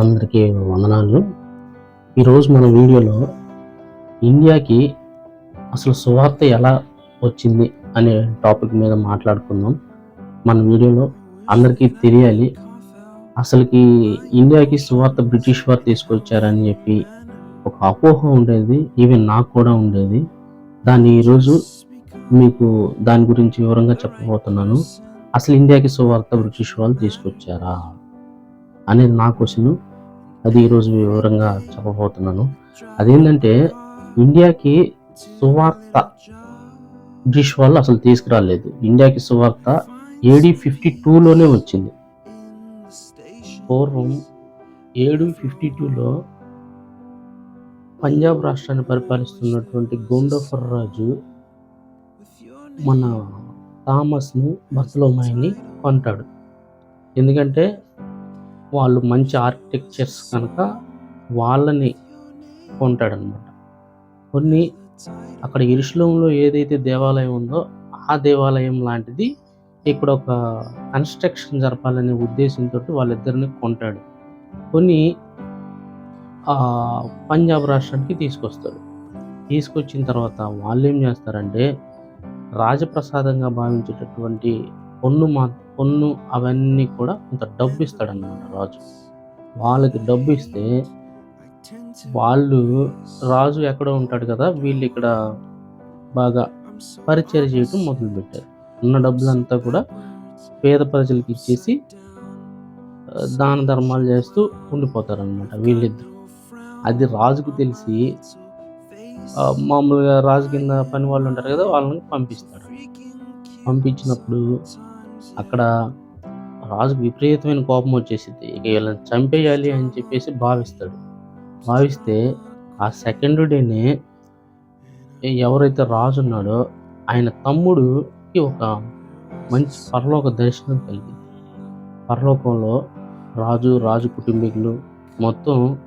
అందరికీ వందనాలు. ఈరోజు మన వీడియోలో ఇండియాకి అసలు సువార్త ఎలా వచ్చింది అనే టాపిక్ మీద మాట్లాడుకుందాం. మన వీడియోలో అందరికీ తెలియాలి అసలుకి ఇండియాకి సువార్త బ్రిటిష్ వారు తీసుకొచ్చారని చెప్పి ఒక అపోహ ఉండేది ఈవెన్ నాకు కూడా ఉండేది. దాన్ని ఈరోజు మీకు దాని గురించి వివరంగా చెప్పబోతున్నాను. అసలు ఇండియాకి సువార్త బ్రిటిష్ వాళ్ళు తీసుకొచ్చారా అనేది నా క్వశ్చన్. అది ఈరోజు వివరంగా చెప్పబోతున్నాను. అదేంటంటే ఇండియాకి సువార్త బ్రిటిష్ వాళ్ళు అసలు తీసుకురాలేదు. ఇండియాకి సువార్త ఏడి ఫిఫ్టీ టూలోనే వచ్చింది. పూర్వం ఏడు ఫిఫ్టీ టూలో పంజాబ్ రాష్ట్రాన్ని పరిపాలిస్తున్నటువంటి గోండోఫర్ రాజు మన థామస్ను బర్తలోమాయిని కొంటాడు. ఎందుకంటే వాళ్ళు మంచి ఆర్కిటెక్చర్స్ కనుక వాళ్ళని కొంటాడనమాట కొన్ని అక్కడ ఇరుషులంలో ఏదైతే దేవాలయం ఉందో ఆ దేవాలయం లాంటిది ఇక్కడ ఒక కన్స్ట్రక్షన్ జరపాలనే ఉద్దేశంతో వాళ్ళిద్దరిని కొంటాడు. కొన్ని ఆ, పంజాబ్ రాష్ట్రానికి తీసుకొస్తాడు. తీసుకొచ్చిన తర్వాత వాళ్ళు ఏం చేస్తారంటే రాజప్రసాదంగా భావించేటటువంటి పొన్ను మా పొన్ను అవన్నీ కూడా కొంత డబ్బు ఇస్తాడన్నమాట రాజు. వాళ్ళకి డబ్బు ఇస్తే వాళ్ళు రాజు ఎక్కడో ఉంటాడు కదా వీళ్ళు ఇక్కడ బాగా పరిచయం చేయటం మొదలుపెట్టారు. ఉన్న డబ్బులంతా కూడా పేద ప్రజలకు ఇచ్చేసి దాన ధర్మాలు చేస్తూ ఉండిపోతారనమాట వీళ్ళిద్దరు. అది రాజుకు తెలిసి మామూలుగా రాజు కింద పని వాళ్ళు ఉంటారు కదా వాళ్ళని పంపిస్తాడు. పంపించినప్పుడు అక్కడ రాజుకు విపరీతమైన కోపం వచ్చేసింది. ఇక వీళ్ళని చంపేయాలి అని చెప్పేసి భావిస్తాడు. భావిస్తే ఆ సెకండ్ డేనే ఎవరైతే రాజు ఉన్నాడో ఆయన తమ్ముడుకి ఒక మంచి పరలోక దర్శనం కలిగింది. పరలోకంలో రాజు రాజు కుటుంబీకులు మొత్తం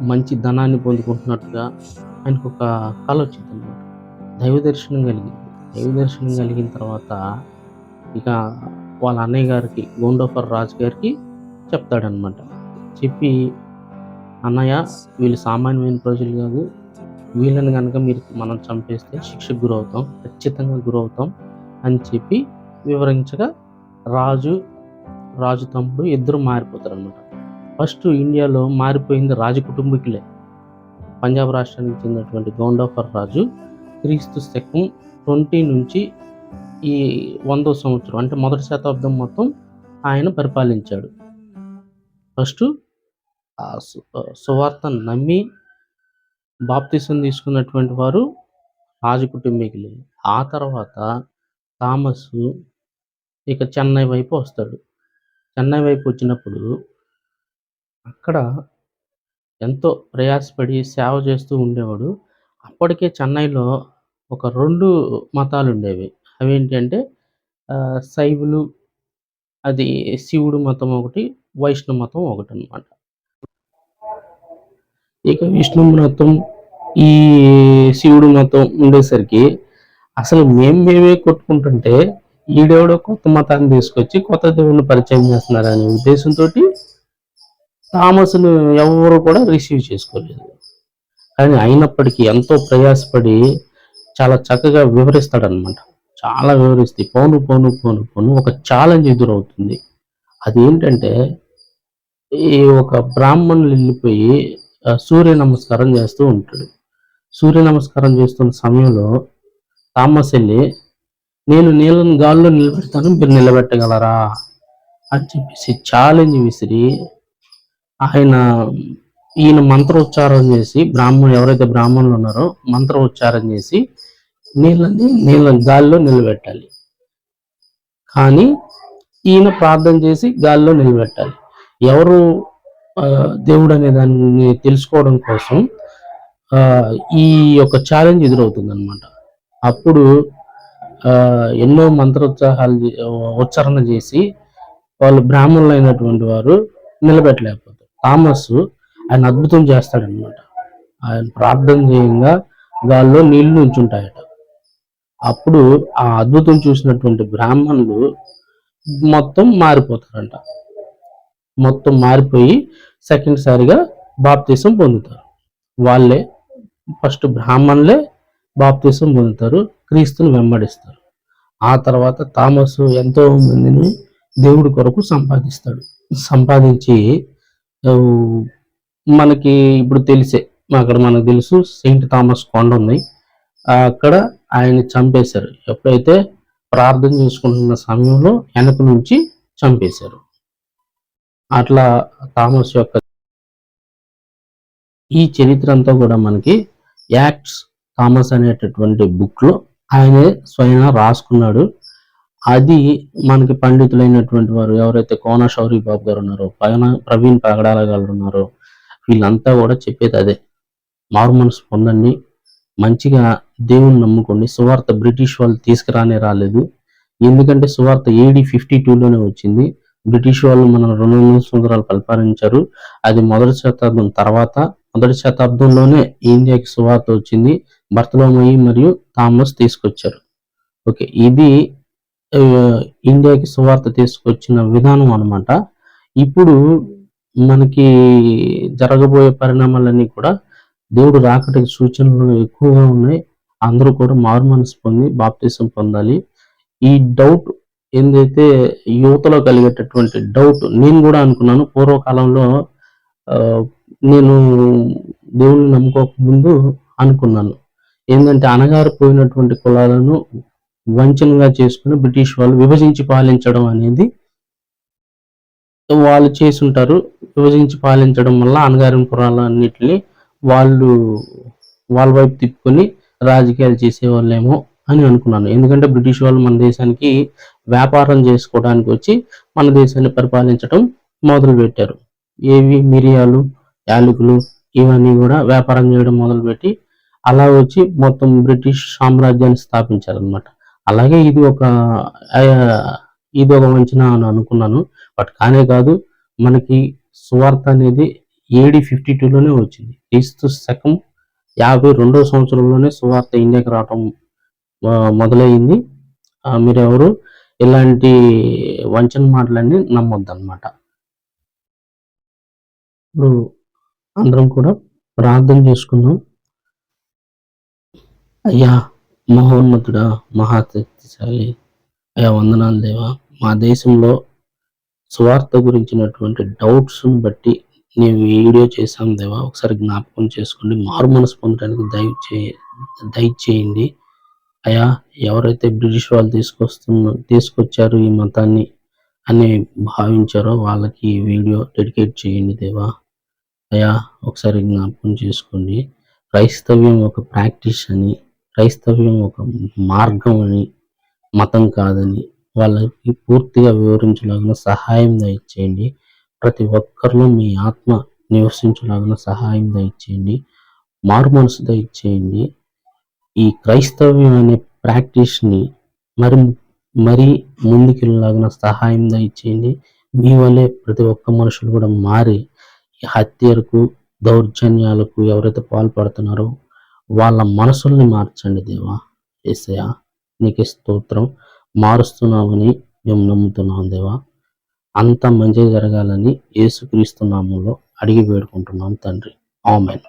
మంచి ధనాన్ని పొందుకుంటున్నట్టుగా ఆయనకు ఒక కళ వచ్చింది అన్నమాట దైవ దర్శనం కలిగింది. దైవ దర్శనం కలిగిన తర్వాత ఇక వాళ్ళ అన్నయ్య గారికి గోండోఫర్ రాజు గారికి చెప్తాడనమాట చెప్పి అన్నయ్య వీళ్ళు సామాన్యమైన ప్రజలు కాదు. వీళ్ళని కనుక మీరు మనం చంపేస్తే శిక్షకు గురవుతాం ఖచ్చితంగా గురవుతాం అని చెప్పి వివరించగా రాజు రాజు తమ్ముడు ఇద్దరు మారిపోతారు అనమాట ఫస్ట్ ఇండియాలో మారిపోయింది రాజు కుటుంబీకులే. పంజాబ్ రాష్ట్రానికి చెందినటువంటి గౌండాఫర్ రాజు క్రీస్తు శకం ట్వంటీ నుంచి ఈ వందో సంవత్సరం అంటే మొదటి శతాబ్దం మొత్తం ఆయన పరిపాలించాడు. ఫస్ట్ సువార్తను నమ్మి బాప్తిసం తీసుకున్నటువంటి వారు రాజకుటుంబీకులు ఆ తర్వాత థామస్ ఇక చెన్నై వైపు వస్తాడు. చెన్నై వైపు వచ్చినప్పుడు అక్కడ ఎంతో ప్రయాసపడి సేవ చేస్తూ ఉండేవాడు. అప్పటికే చెన్నైలో ఒక రెండు మతాలు ఉండేవి అవేంటి అంటే శైవులు అది శివుడు మతం ఒకటి వైష్ణవ మతం ఒకటి అనమాట ఇక విష్ణు మతం ఈ శివుడు మతం ఉండేసరికి అసలు మేము మేమే కొట్టుకుంటుంటే ఈడేవడో కొత్త మతాన్ని తీసుకొచ్చి కొత్త దేవుడిని పరిచయం చేస్తున్నారనే ఉద్దేశంతో థామస్ను ఎవరు కూడా రిసీవ్ చేసుకోలేదు. కానీ అయినప్పటికీ ఎంతో ప్రయాసపడి చాలా చక్కగా వివరిస్తాడనమాట చాలా వివరిస్తే పోను పోను పోను పోను. ఒక ఛాలెంజ్ ఎదురవుతుంది అదేంటంటే ఈ ఒక బ్రాహ్మణులు వెళ్ళిపోయి సూర్య నమస్కారం చేస్తూ ఉంటాడు. సూర్య నమస్కారం చేస్తున్న సమయంలో థామస్ వెళ్ళి నేను నీళ్ళని గాల్లో నిలబెడతాను మీరు నిలబెట్టగలరా? అని చెప్పేసి ఛాలెంజ్ విసిరి ఆయన ఈయన మంత్రోచ్చారం చేసి బ్రాహ్మణులు ఎవరైతే బ్రాహ్మణులు ఉన్నారో మంత్రోచ్చారం చేసి నీళ్ళని నీళ్ళని గాల్లో నిలబెట్టాలి. కానీ ఈయన ప్రార్థన చేసి గాల్లో నిలబెట్టాలి. ఎవరు దేవుడు అనే దాన్ని తెలుసుకోవడం కోసం ఈ యొక్క ఛాలెంజ్ ఎదురవుతుంది అనమాట అప్పుడు ఎన్నో మంత్రోత్సాహాలు ఉచ్చారణ చేసి వాళ్ళు బ్రాహ్మణులు అయినటువంటి వారు నిలబెట్టలేకపోతారు. థామస్ ఆయన అద్భుతం చేస్తాడనమాట ఆయన ప్రార్థన చేయంగా గాల్లో నీళ్ళు ఉంచుంటాయట అప్పుడు ఆ అద్భుతం చూసినటువంటి బ్రాహ్మణులు మొత్తం మారిపోతారంట. మొత్తం మారిపోయి సెకండ్ సారిగా బాప్తీసం పొందుతారు. వాళ్ళే ఫస్ట్ బ్రాహ్మణులే బాప్తీసం పొందుతారు క్రీస్తుని వెంబడిస్తారు. ఆ తర్వాత తామస్ ఎంతో మందిని దేవుడి కొరకు సంపాదిస్తాడు. సంపాదించి మనకి ఇప్పుడు తెలిసే అక్కడ మనకు తెలుసు సెయింట్ థామస్ కొండ ఉంది. అక్కడ ఆయన చంపేశారు. ఎప్పుడైతే ప్రార్థన చేసుకుంటున్న సమయంలో వెనక నుంచి చంపేశారు. అట్లా థామస్ యొక్క ఈ చరిత్ర అంతా కూడా మనకి యాక్ట్స్ థామస్ అనేటటువంటి బుక్లో ఆయనే స్వయంగా రాసుకున్నాడు. అది మనకి పండితులైనటువంటి వారు ఎవరైతే కోన శౌరి బాబు గారు ఉన్నారో పైన ప్రవీణ్ పగడాల గారు ఉన్నారో వీళ్ళంతా కూడా చెప్పేది అదే. మారు మనసు పొందండి. మంచిగా దేవుని నమ్ముకోండి. సువార్త బ్రిటిష్ వాళ్ళు తీసుకురానే రాలేదు. ఎందుకంటే సువార్త ఏడి ఫిఫ్టీ లోనే వచ్చింది. బ్రిటిష్ వాళ్ళు మన రెండు వందల సంవత్సరాలు పరిపాలించారు. అది మొదటి శతాబ్దం తర్వాత మొదటి శతాబ్దంలోనే ఇండియాకి సువార్త వచ్చింది. బర్తలోమయి మరియు థామస్ తీసుకొచ్చారు. ఓకే ఇది ఇండియాకి సువార్త తీసుకొచ్చిన విధానం అన్నమాట. ఇప్పుడు మనకి జరగబోయే పరిణామాలన్నీ కూడా దేవుడు రాకటికి సూచనలు ఎక్కువగా ఉన్నాయి. అందరూ కూడా మారు మనసు పొంది బాప్తీసం పొందాలి. ఈ డౌట్ ఏందైతే యువతలో కలిగేటటువంటి డౌట్ నేను కూడా అనుకున్నాను పూర్వకాలంలో నేను దేవుని నమ్ముకోక ముందు అనుకున్నాను. ఏంటంటే అణగారిపోయినటువంటి కులాలను వంచనగా చేసుకుని బ్రిటిష్ వాళ్ళు విభజించి పాలించడం అనేది వాళ్ళు చేసుంటారు విభజించి పాలించడం వల్ల అనగారిన కులాలన్నిటిని వాళ్ళు వాళ్ళ వైపు తిప్పుకొని రాజకీయాలు చేసేవాళ్ళేమో అని అనుకున్నాను. ఎందుకంటే బ్రిటిష్ వాళ్ళు మన దేశానికి వ్యాపారం చేసుకోవడానికి వచ్చి మన దేశాన్ని పరిపాలించడం మొదలు పెట్టారు ఏవి? మిరియాలు యాలకులు ఇవన్నీ కూడా వ్యాపారం చేయడం మొదలుపెట్టి అలా వచ్చి మొత్తం బ్రిటిష్ సామ్రాజ్యాన్ని స్థాపించారనమాట అలాగే ఇది ఒక ఇది ఒక మంచిన అని అనుకున్నాను. బట్ కానే కాదు మనకి సువార్త అనేది ఏడి ఫిఫ్టీ లోనే వచ్చింది. క్రీస్తు శకం యాభై రెండో సంవత్సరంలోనే సువార్త ఇండియాకి రావటం మొదలైంది ఆ, మీరెవరు? ఇలాంటి వంచన మాటలన్నీ నమ్మొద్దన్నమాట. ఇప్పుడు అందరం కూడా ప్రార్థన చేసుకుందాం. అయ్యా మహోన్నతుడా మహాశక్తిశాలి. అయ్యా వందనాలు దేవా. మా దేశంలో సువార్త గురించినటువంటి డౌట్స్ బట్టి నేను వీడియో చేశాం దేవా. ఒకసారి జ్ఞాపకం చేసుకోండి. మారు మనసు పొందడానికి దయచే దయచేయండి అయ్యా ఎవరైతే బ్రిటిష్ వాళ్ళు తీసుకొస్తున్న తీసుకొచ్చారు ఈ మతాన్ని అని భావించారో వాళ్ళకి ఈ వీడియో డెడికేట్ చేయండి దేవా. అయ్యా ఒకసారి జ్ఞాపకం చేసుకోండి. క్రైస్తవ్యం ఒక ప్రాక్టీస్ అని క్రైస్తవ్యం ఒక మార్గం అని మతం కాదని వాళ్ళకి పూర్తిగా వివరించలాగిన సహాయం దయచేయండి. ప్రతి ఒక్కరిలో మీ ఆత్మ నివసించలాగిన సహాయం దయచేయండి మారు మనసు దయచేయండి. ఈ క్రైస్తవ్యం అనే ప్రాక్టీస్ని మరి మరీ ముందుకెళ్ళలాగిన సహాయం దయచేయండి. మీ వల్లే ప్రతి ఒక్క మనుషులు కూడా మారి హత్యలకు దౌర్జన్యాలకు ఎవరైతే పాల్పడుతున్నారో వాళ్ళ మనసుల్ని మార్చండి దేవా. ఏసయా నీకే స్తోత్రం. మారుస్తున్నామని మేము నమ్ముతున్నాం దేవా. అంత మంచి జరగాలని యేసుక్రీస్తు నామంలో అడిగి వేడుకుంటున్నాం తండ్రి. ఆమెన్.